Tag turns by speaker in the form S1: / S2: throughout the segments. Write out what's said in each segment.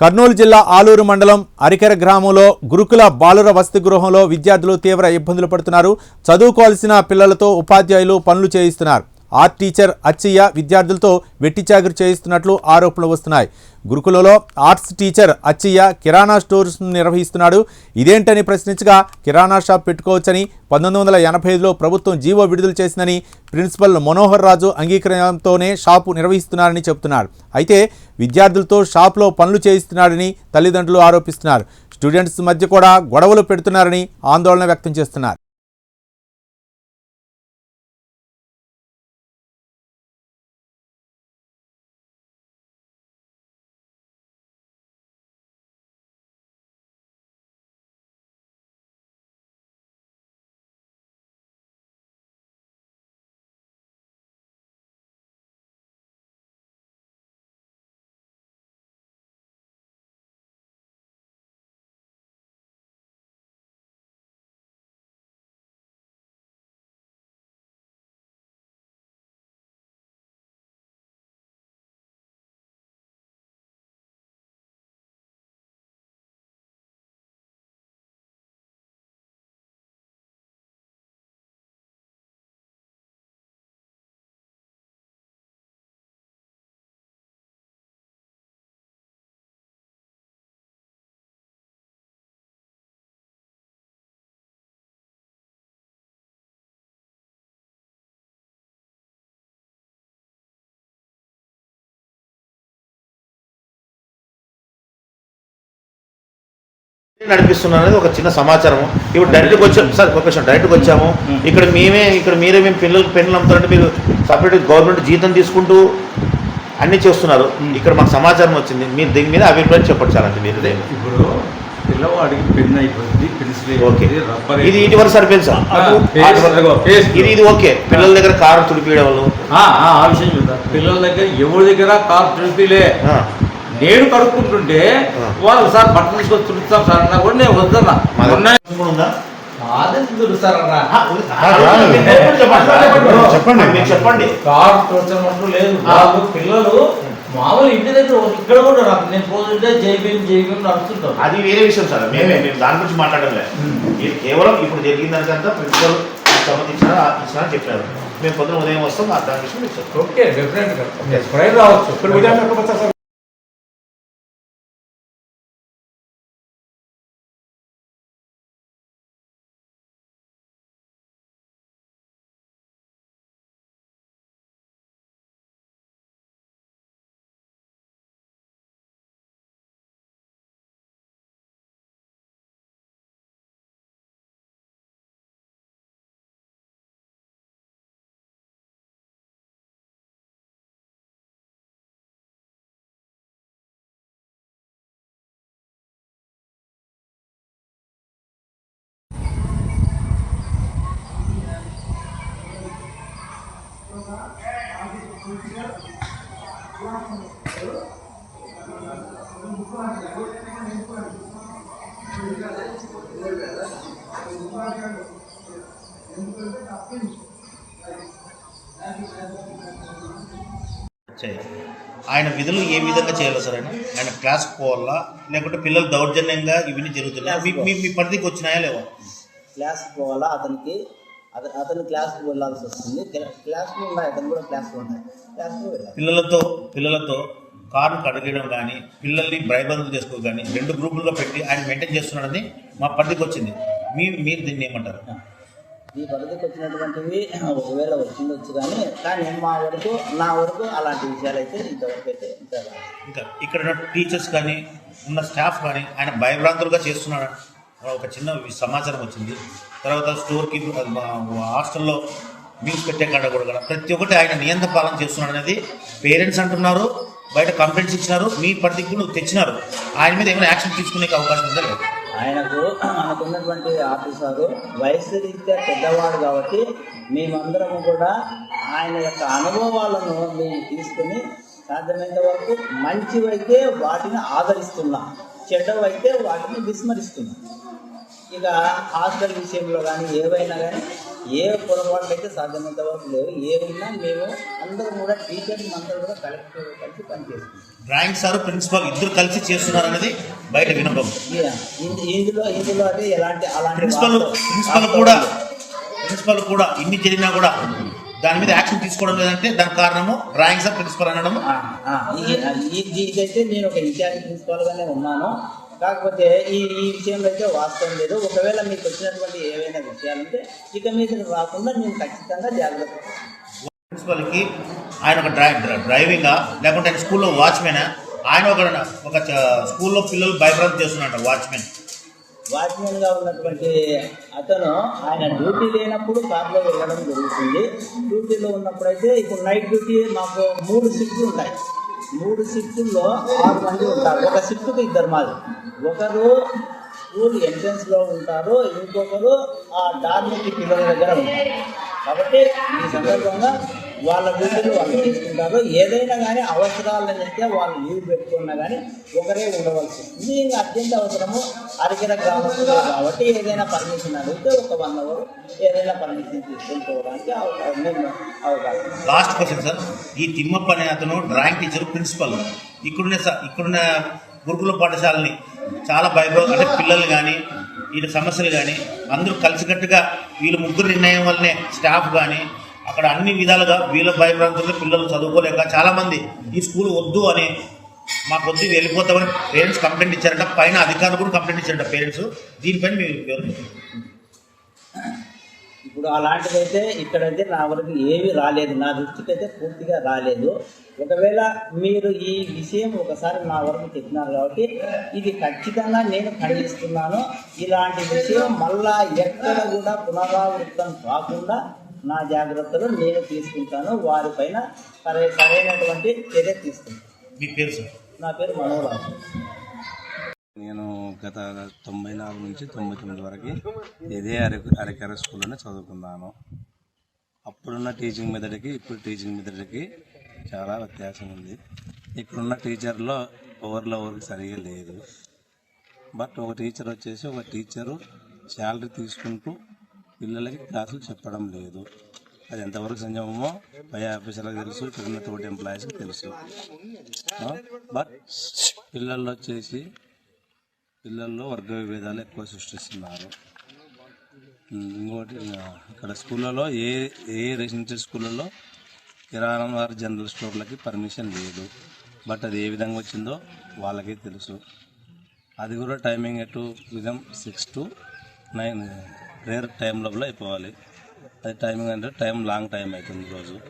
S1: కర్నూలు జిల్లా ఆలూరు మండలం అరికెర గ్రామంలో గురుకుల బాలుర వసతి గృహంలో విద్యార్థులు తీవ్ర ఇబ్బందులు పడుతున్నారు. చదువుకోవాల్సిన పిల్లలతో ఉపాధ్యాయులు పనులు చేయిస్తున్నారు. ఆర్ట్ టీచర్ అచ్చయ్య విద్యార్థులతో వెట్టిచాగురు చేయిస్తున్నట్లు ఆరోపణలు వస్తున్నాయి. గురుకులలో arts teacher Acchayya kirana stores నిర్వహిస్తున్నాడు. ఇదేంటని ప్రశ్నించగా కిరాణా షాప్ పెట్టుకోవచ్చని పంతొమ్మిది వందల ఎనభై ఐదులో ప్రభుత్వం జీవో విడుదల చేసిందని ప్రిన్సిపల్ మనోహర్ రాజు అంగీకరణతోనే షాపు నిర్వహిస్తున్నారని చెబుతున్నారు. అయితే విద్యార్థులతో షాప్లో పనులు చేయిస్తున్నాడని తల్లిదండ్రులు ఆరోపిస్తున్నారు. స్టూడెంట్స్ మధ్య కూడా గొడవలు పెడుతున్నారని ఆందోళన వ్యక్తం చేస్తున్నారు.
S2: నడిపిస్తున్నా అనేది ఒక చిన్న సమాచారం ఇప్పుడు డైరెక్ట్గా వచ్చాము సార్ ఒక విషయం డైరెక్ట్గా వచ్చాము. ఇక్కడ మేమే ఇక్కడ మీరే మేము పిల్లలకు పెన్నులు అమ్ముతారంటే మీరు సపరేట్ గవర్నమెంట్ జీతం తీసుకుంటూ అన్నీ చేస్తున్నారు. ఇక్కడ మాకు సమాచారం వచ్చింది. మీరు దీని మీద అభిప్రాయం చెప్పండి సార్ అంటే మీరు.
S3: ఇప్పుడు పిల్లవాడికి పెన్ అయిపోయింది పెన్సిల్
S2: ఓకే.
S3: రబ్బర్
S2: ఇది వరకు సరిపోయింది సార్. ఇది ఇది ఓకే. పిల్లల దగ్గర కారు తుడిపియడం వల్ల.
S3: ఆ, ఆ, ఆ విషయం చూద్దాం. పిల్లల దగ్గర ఎవరి దగ్గర కార్ తుడిపిలే? నేను కడుక్కుంటుంటే. వాళ్ళు సార్ బట్టలు తీసుకొని తుడుస్తాం సార్ అన్నా కూడా నేను వద్దన్నా
S2: చెప్పండి, చెప్పండి.
S3: కార్ తుడచమంటూ లేదు. వాళ్ళు పిల్లలు మామూలు ఇంటి దగ్గర ఇక్కడ కూడా రాదు నేను పోతుంటే జై భీమ్ జై భీమ్ నడుస్తుంటారు
S2: అది వేరే విషయం సార్. మేమే మేము దాని గురించి మాట్లాడడం లేదు కేవలం ఇప్పుడు జరిగిన దానికంతా ప్రిన్సిపల్ సంబంధించిన ఇచ్చిన చెప్పారు. మేము పొద్దున ఉదయం వస్తాం ఆ దాని విషయం
S3: ఓకే ఎప్పుడైనా రావచ్చు.
S2: ఆయన విధులు ఏ విధంగా చేయాలి సార్ ఆయన? ఆయన క్లాస్కి పోవాలా? లేకుంటే పిల్లలు దౌర్జన్యంగా ఇవన్నీ జరుగుతున్నాయి? మీ మీ- పరిధికి వచ్చినాయా లేవా?
S4: క్లాస్కి పోవాలా? అతనికి అతను అతను క్లాస్కి వెళ్ళాల్సి వస్తుంది. క్లా- క్లాస్లో ఉన్నాయి అతను కూడా క్లాస్లో ఉన్నాయి క్లాస్లో
S2: పిల్లలతో పిల్లలతో కారును కడగడం కానీ పిల్లల్ని భయబంధులు చేసుకో కానీ రెండు గ్రూపుల్లో పెట్టి ఆయన మెయింటైన్ చేస్తున్నాడని మా పరిధికి వచ్చింది. మీ మీరు దీన్ని ఏమంటారు?
S4: ఈ పరిధికి వచ్చినటువంటివి ఒకవేళ వచ్చిండొచ్చు కానీ కానీ మా వరకు నా వరకు అలాంటి విషయాలు అయితే ఇంతవరకు అయితే ఇంకా
S2: ఇంకా ఇక్కడ ఉన్న టీచర్స్ కానీ ఉన్న స్టాఫ్ కానీ ఆయన భయభ్రాంతులుగా చేస్తున్నాడు ఒక చిన్న సమాచారం వచ్చింది. తర్వాత స్టోర్కి హాస్టల్లో మీల్స్ పెట్టే కాడ కూడా ప్రతి ఒక్కటి ఆయన నియంత్రణ పాలన చేస్తున్నాడు అనేది పేరెంట్స్ అంటున్నారు బయట కంప్లైంట్స్ ఇచ్చినారు మీ పరిధికి కూడా తెచ్చినారు. ఆయన మీద ఏమైనా యాక్షన్ తీసుకునే అవకాశం ఉందా లేదు?
S4: ఆయనకు మనకు ఉన్నటువంటి ఆఫీసరు వయసు రీత్యా పెద్దవాడు కాబట్టి మేమందరము కూడా ఆయన యొక్క అనుభవాలను మేము తీసుకుని సాధ్యమైనంత వరకు మంచివైతే వాటిని ఆదరిస్తున్నాం చెడ్డవైతే వాటిని విస్మరిస్తున్నాం. ఇక హాస్టల్ విషయంలో కానీ ఏవైనా కానీ ఏ పొరపాట్లు అయితే సాధ్యమైనంత వరకు లేవు ఏమైనా మేము అందరం కూడా టీచర్స్ అందరూ కూడా కలెక్ట్ కలిసి పనిచేస్తున్నాం
S2: డ్రాయింగ్ సార్ ప్రిన్సిపాల్ ఇద్దరు కలిసి చేస్తున్నారు అనేది బయట వినపం
S4: ఇందులో ఇందులో అయితే ఎలాంటి అలాంటి
S2: ప్రిన్సిపల్ ప్రిన్సిపల్ కూడా. ప్రిన్సిపల్ కూడా ఇన్ని జరిగినా కూడా దాని మీద యాక్షన్ తీసుకోవడం లేదంటే దాని కారణము డ్రాయింగ్ సార్ ప్రిన్సిపల్ అనడం
S4: ఇదైతే నేను ఒక ఇన్ఛార్జ్ ప్రిన్సిపాల్ గానే ఉన్నాను కాకపోతే ఈ ఈ విషయంలో అయితే వాస్తవం లేదు. ఒకవేళ మీకు వచ్చినటువంటి ఏవైనా విషయాలుంటే ఇక మీద రాకుండా నేను ఖచ్చితంగా జాగ్రత్త పడతాను.
S2: ప్రిన్సిపల్కి ఆయన ఒక డ్రై డ్రైవింగా లేకుంటే ఆయన స్కూల్లో వాచ్మెన్? ఆయన ఒక ఒక స్కూల్లో పిల్లలు భయభ్రాంతి చేస్తున్నట్టు వాచ్మెన్.
S4: వాచ్మెన్గా ఉన్నటువంటి అతను ఆయన డ్యూటీ లేనప్పుడు కార్లో వెళ్ళడం జరుగుతుంది. డ్యూటీలో ఉన్నప్పుడు అయితే ఇప్పుడు నైట్ డ్యూటీ మాకు మూడు షిఫ్ట్లు ఉంటాయి. మూడు షిఫ్టుల్లో ఆరు మంది ఉంటారు. ఒక షిఫ్ట్కి ఇద్దరు మాది. ఒకరు స్కూల్ ఎంట్రన్స్లో ఉంటారు ఇంకొకరు ఆ డార్మిక్ పిల్లల దగ్గర ఉంటారు. కాబట్టి ఈ సందర్భంగా వాళ్ళ డ్యూటీలు వాళ్ళు తీసుకుంటారు ఏదైనా కానీ అవసరాలను అయితే వాళ్ళు లీవ్ పెట్టుకున్నా కానీ ఒకరే ఉండవలసి వస్తుంది. ఇంకా అత్యంత అవసరము అరికెర గ్రామస్తులే కాబట్టి ఏదైనా పర్మిషన్ అడిగితే ఒక వన్ అవర్ ఏదైనా పర్మిషన్ తీసుకెళ్ళిపోవడానికి అవకాశం అవకాశం
S2: లాస్ట్ క్వశ్చన్ సార్ ఈ తిమ్మప్ప అనే అతను డ్రాయింగ్ టీచర్ ప్రిన్సిపల్ ఇక్కడున్న ఇక్కడున్న గురుకుల పాఠశాలని చాలా భయభ్రా అంటే పిల్లలు కానీ వీళ్ళ సమస్యలు కానీ అందరూ కలిసికట్టుగా వీళ్ళు ముగ్గురు నిర్ణయం వల్లనే స్టాఫ్ కానీ అక్కడ అన్ని విధాలుగా వీళ్ళ భయభ్రాంతుల్లో పిల్లలు చదువుకోలేక చాలామంది ఈ స్కూల్ వద్దు అని మా వద్దు వెళ్ళిపోతామని పేరెంట్స్ కంప్లైంట్ ఇచ్చారంట. పైన అధికారులు కూడా కంప్లైంట్ ఇచ్చారంట పేరెంట్స్ దీనిపైన మీరు పేరు
S4: ఇప్పుడు అలాంటిదైతే ఇక్కడైతే నా వరకు ఏమీ రాలేదు. నా దృష్టికి అయితే పూర్తిగా రాలేదు. ఒకవేళ మీరు ఈ విషయం ఒకసారి నా వరకు చెప్పినారు కాబట్టి ఇది ఖచ్చితంగా నేను ఖండిస్తున్నాను. ఇలాంటి విషయం మళ్ళా ఎక్కడ కూడా పునరావృతం కాకుండా నా జాగ్రత్తలు నేను తీసుకుంటాను వారిపైన సరే సరైనటువంటి చర్య తీసుకుంటాను.
S2: మీ పేరు సార్?
S4: నా పేరు మనోరాజు
S5: నేను గత తొంభై నాలుగు నుంచి తొంభై తొమ్మిది వరకు ఇదే అర అరకెర స్కూల్లోనే చదువుకున్నాను. అప్పుడున్న టీచింగ్ మెథడ్కి ఇప్పుడు టీచింగ్ మెథడ్కి చాలా వ్యత్యాసం ఉంది. ఇక్కడున్న టీచర్లో ఎవరిలో ఎవరికి సరిగా లేదు. బట్ ఒక టీచర్ వచ్చేసి ఒక టీచరు శాలరీ తీసుకుంటూ పిల్లలకి క్లాసులు చెప్పడం లేదు. అది ఎంతవరకు సంజమమో పై ఆఫీసర్లకు తెలుసు ఇక్కడ ఉన్న తోటి ఎంప్లాయీస్కి తెలుసు. బట్ పిల్లల్లో వచ్చేసి పిల్లల్లో వర్గ విభేదాలు ఎక్కువ సృష్టిస్తున్నారు. ఇంకోటి ఇక్కడ స్కూళ్ళలో ఏ ఏ రెసిడెన్షియల్ స్కూళ్ళలో కిరాణా వారి జనరల్ స్టోర్లకి పర్మిషన్ లేదు. బట్ అది ఏ విధంగా వచ్చిందో వాళ్ళకే తెలుసు. అది కూడా టైమింగ్ ఎటు విధం సిక్స్ టు నైన్ రేర్ టైం లోపల అయిపోవాలి. అది టైమింగ్ అంటే టైం లాంగ్ టైం అవుతుంది రోజు.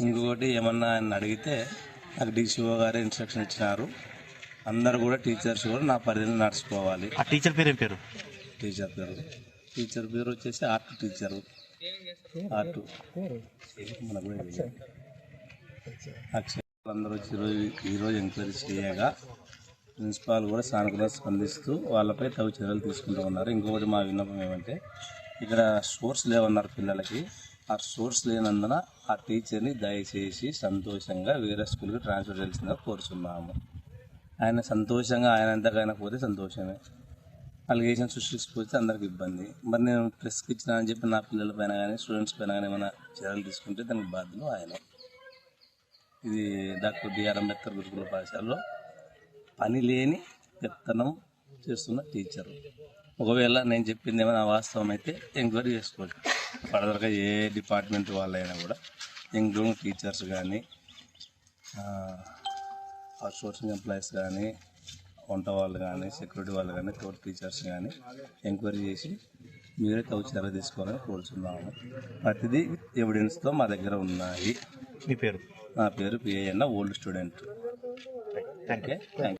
S5: ఇంకొకటి ఏమన్నా ఆయన అడిగితే నాకు డీసీఓ గారే ఇన్స్ట్రక్షన్ ఇచ్చినారు. అందరు కూడా టీచర్స్ కూడా నా పరిధిలో నడుచుకోవాలి.
S2: ఆ టీచర్ పేరు ఏం పేరు?
S5: టీచర్ పేరు. టీచర్ పేరు వచ్చేసి ఆర్ట్ టీచరు ఆర్ట్ మనకు. అక్షయ్ అందరూ వచ్చి ఈరోజు ఈరోజు ఎంక్వైరీ చేయగా ప్రిన్సిపాల్ కూడా సానుకూలంగా స్పందిస్తూ వాళ్ళపై తగు చర్యలు తీసుకుంటూ ఉన్నారు. ఇంకొకటి మా విన్నపం ఏమంటే ఇక్కడ సోర్స్ లేవన్నారు పిల్లలకి. ఆ సోర్స్ లేనందున ఆ టీచర్ని దయచేసి సంతోషంగా వేరే స్కూల్కి ట్రాన్స్ఫర్ చేయాల్సిందిగా కోరుచున్నాము. ఆయన సంతోషంగా ఆయన ఎంతకైనా పోతే సంతోషమే. అలిగేషన్ సృష్టించకపోతే అందరికి ఇబ్బంది. మరి నేను ప్రెస్కి ఇచ్చిన అని చెప్పి నా పిల్లల పైన కానీ స్టూడెంట్స్ పైన కానీ ఏమైనా చర్యలు తీసుకుంటే దానికి బాధ్యులు ఆయన. ఇది డాక్టర్ బిఆర్ అంబేద్కర్ గురుకుల పాఠశాలలో పని లేని పెత్తనం చేస్తున్న టీచర్. ఒకవేళ నేను చెప్పింది ఏమైనా వాస్తవం అయితే ఎంక్వైరీ చేసుకోవచ్చు ఫర్దర్గా ఏ డిపార్ట్మెంట్ వాళ్ళైనా కూడా ఇంక్లూడింగ్ టీచర్స్ కానీ సోర్సింగ్ ఎంప్లాయీస్ కానీ వంట వాళ్ళు కానీ సెక్యూరిటీ వాళ్ళు కానీ తోటి టీచర్స్ కానీ ఎంక్వైరీ చేసి మీరే తగు చర్య తీసుకోవాలని కోరుచున్నాము. ప్రతిదీ ఎవిడెన్స్తో మా దగ్గర ఉన్నాయి.
S2: మీ పేరు?
S5: నా పేరు పిఏఎన్న ఓల్డ్ స్టూడెంట్. Okay thank